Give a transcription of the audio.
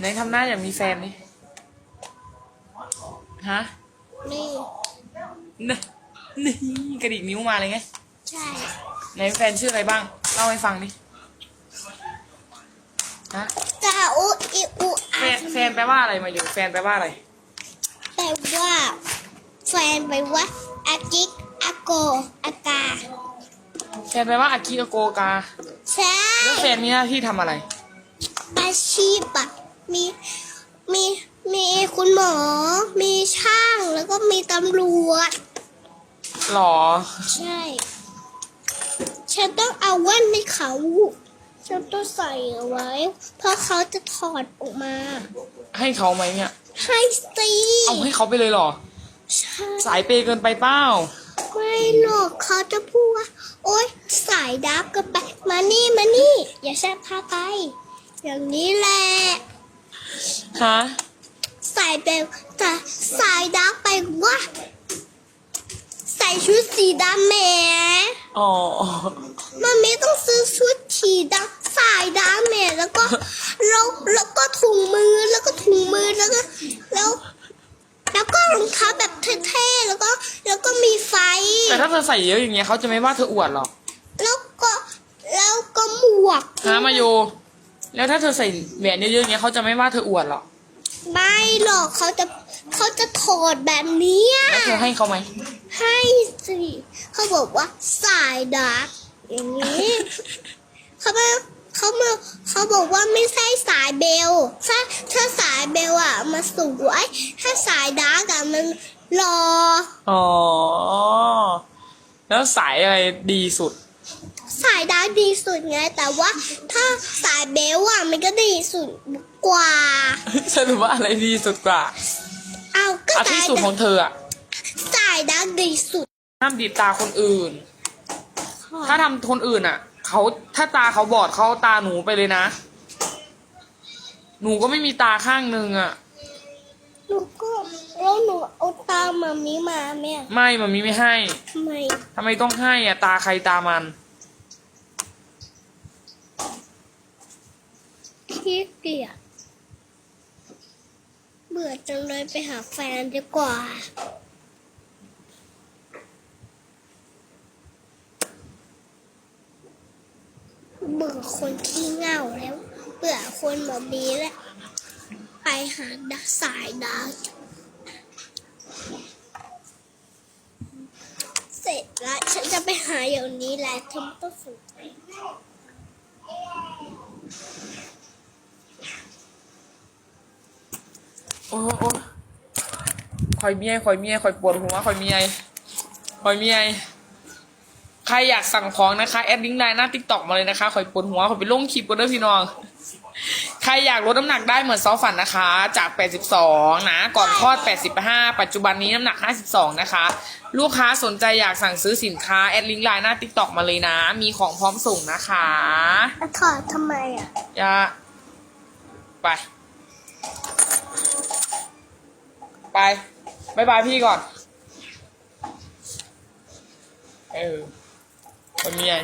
ไหนทำหน้าอย่างมีแฟนนี่ฮะนี่นี่นี่กระดิกนิ้วมาเลยไง ใช่ไหนแฟนชื่ออะไรบ้างเล่าให้ฟังดิฮะตาอุอิอุแฟอานแฟนแปลว่าอะไรมาอยู่ แฟนแปลว่าอะไรแต่ว่า แฟนไปว่าอากิกอาโกอากา แฟนแปลว่าอากิโกกา ใช่ แล้วแฟนมีหน้าที่ทำอะไร อาชีพอะ มีมีมีคุณหมอ มีช่างแล้วก็มีตำรวจ หรอ ใช่ ฉันต้องเอาแว่นให้เขา ฉันต้องใส่เอาไว้ เพราะเขาจะถอดออกมา ให้เขาไหมเนี่ย ให้สิเอาให้เขาไปเลยเหรอ ใช่ สายเปย์เกินไปเป้าไม่หรอกเขาจะพูดว่า โอ๊ยสายดับกันไป มานี่มานี่ อย่าแซ่บพาไป อย่างนี้แหละ ฮะใส่เบลแต่สายดักไปว่า ใส่ชุดสีดำแหมอ๋อมันไม่ต้องซื้อชุดสีดำสายดำแหมแล้วก็แล้วแล้วก็ถุงมือแล้วก็ถุงมือแล้วก็แล้ว แล้วก็รองเท้าแบบเท่ๆแล้วก็ แล้วก็มีไฟ แต่ถ้าเธอใส่เยอะอย่างเงี้ยเขาจะไม่ว่าเธออวดหรอกแล้วก็แล้วก็หมวก ฮะมาอยู่ แล้วถ้าเธอใส่แหวนเยอะๆอย่างเงี้ยเขาจะไม่ว่าเธออวดหรอกไม่หรอกเขาจะเขาจะถอดแบบเนี้ยแล้วเธอให้เขาไหมให้สิเขาบอกว่าสายดาร์กอย่างนี้เขามาเขามาเขาบอกว่าไม่ใช่สายเบลถ้าถ้าสายเบลอะมันสวยถ้าสายดาร์กอะมันรออ๋อแล้วสายอะไรดีสุด สายดาร์กดีสุดไง แต่ว่าถ้าสายเบลอะมันก็ดีสุดกว่าสรุปว่าอะไรดีสุดกว่าเอาก็อาสาที่ยสุดของเธออะสายดาร์กดีสุดห้ามดีบตาคนอื่น ถ้าทำคนอื่นอะเขาถ้าตาเขาบอดเขาเอาตาหนูไปเลยนะ หนูก็ไม่มีตาข้างหนึ่งอะหนูก็แล้วหนูเอาตามมามีมาแม่ไม่มันมีไม่ให้ทำไมทำไมต้องให้อะตาใครตามัน ขี้เกียจเบื่อจังเลยไปหาแฟนดีกว่า เบื่อคนขี้เหงาแล้ว เบื่อคนแบบนี้แล้ว ไปหาดักสายดาวเสร็จแล้ว ฉันจะไปหาอย่างนี้แหละเธอไม่ต้องสนใจ โอ้โอ้คอยเมียคอยเมียคอยปวดหัวคอยเมียคอยเมียใครอยากสั่งของนะคะแอดลิงก์ไลน์หน้าติ๊กต็อกมาเลยนะคะคอยปวดหัวคอยไปลงคลิปกันเด้อพี่น้อง ใครอยากลดน้ำหนักได้เหมือนซอฝันนะคะ จาก 82 นะ ก่อนคลอด 85 ปัจจุบันนี้น้ำหนัก 52 นะคะ ลูกค้าสนใจอยากสั่งซื้อสินค้าแอดลิงก์ไลน์หน้าติ๊กต็อกมาเลยนะ มีของพร้อมส่งนะคะแล้วถอดทำไมอะอย่าไป ไปบายบายพี่ก่อน เออคนเมีย